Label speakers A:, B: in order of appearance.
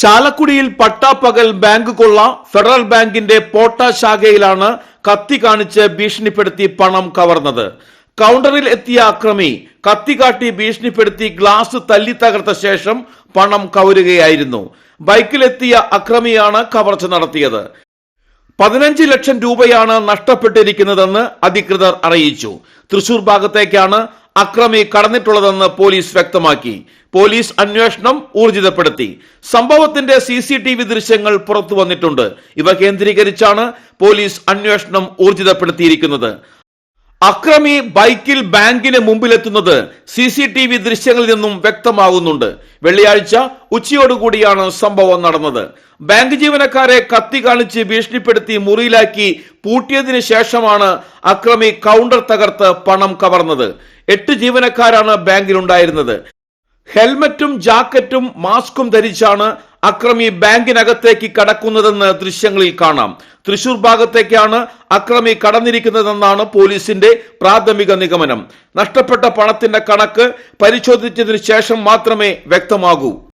A: ചാലക്കുടിയിൽ പട്ടാപ്പകൽ ബാങ്ക് കൊള്ള ഫെഡറൽ ബാങ്കിന്റെ പോട്ട ശാഖയിലാണ് കത്തി കാണിച്ച് ഭീഷണിപ്പെടുത്തി പണം കവർന്നത്. കൗണ്ടറിൽ എത്തിയ അക്രമി കത്തി കാട്ടി ഭീഷണിപ്പെടുത്തി ഗ്ലാസ് തല്ലി തകർത്ത ശേഷം പണം കവരുകയായിരുന്നു. ബൈക്കിലെത്തിയ അക്രമിയാണ് കവർച്ച നടത്തിയത്. പതിനഞ്ച് ലക്ഷം രൂപയാണ് നഷ്ടപ്പെട്ടിരിക്കുന്നതെന്ന് അധികൃതർ അറിയിച്ചു. തൃശൂർ ഭാഗത്തേക്കാണ് അക്രമി കടന്നിട്ടുള്ളതെന്ന് പോലീസ് വ്യക്തമാക്കി. പോലീസ് അന്വേഷണം ഊർജിതപ്പെടുത്തി. സംഭവത്തിന്റെ സി സി ടി വി ദൃശ്യങ്ങൾ പുറത്തു വന്നിട്ടുണ്ട്. ഇവ കേന്ദ്രീകരിച്ചാണ് പോലീസ് അന്വേഷണം ഊർജിതപ്പെടുത്തിയിരിക്കുന്നത്. അക്രമി ബൈക്കിൽ ബാങ്കിന് മുമ്പിലെത്തുന്നത് സി സി ടി വി ദൃശ്യങ്ങളിൽ നിന്നും വ്യക്തമാകുന്നുണ്ട്. വെള്ളിയാഴ്ച ഉച്ചയോടുകൂടിയാണ് സംഭവം നടന്നത്. ബാങ്ക് ജീവനക്കാരെ കത്തി കാണിച്ച് ഭീഷണിപ്പെടുത്തി മുറിയിലാക്കി പൂട്ടിയതിനു ശേഷമാണ് അക്രമി കൗണ്ടർ തകർത്ത് പണം കവർന്നത്. എട്ട് ജീവനക്കാരാണ് ബാങ്കിലുണ്ടായിരുന്നത്. ഹെൽമറ്റും ജാക്കറ്റും മാസ്കും ധരിച്ചാണ് അക്രമി ബാങ്കിനകത്തേക്ക് കടക്കുന്നതെന്ന് ദൃശ്യങ്ങളിൽ കാണാം. തൃശൂർ ഭാഗത്തേക്കാണ് അക്രമി കടന്നിരിക്കുന്നതെന്നാണ് പോലീസിന്റെ പ്രാഥമിക നിഗമനം. നഷ്ടപ്പെട്ട പണത്തിന്റെ കണക്ക് പരിശോധിച്ചതിനു ശേഷം മാത്രമേ വ്യക്തമാകൂ.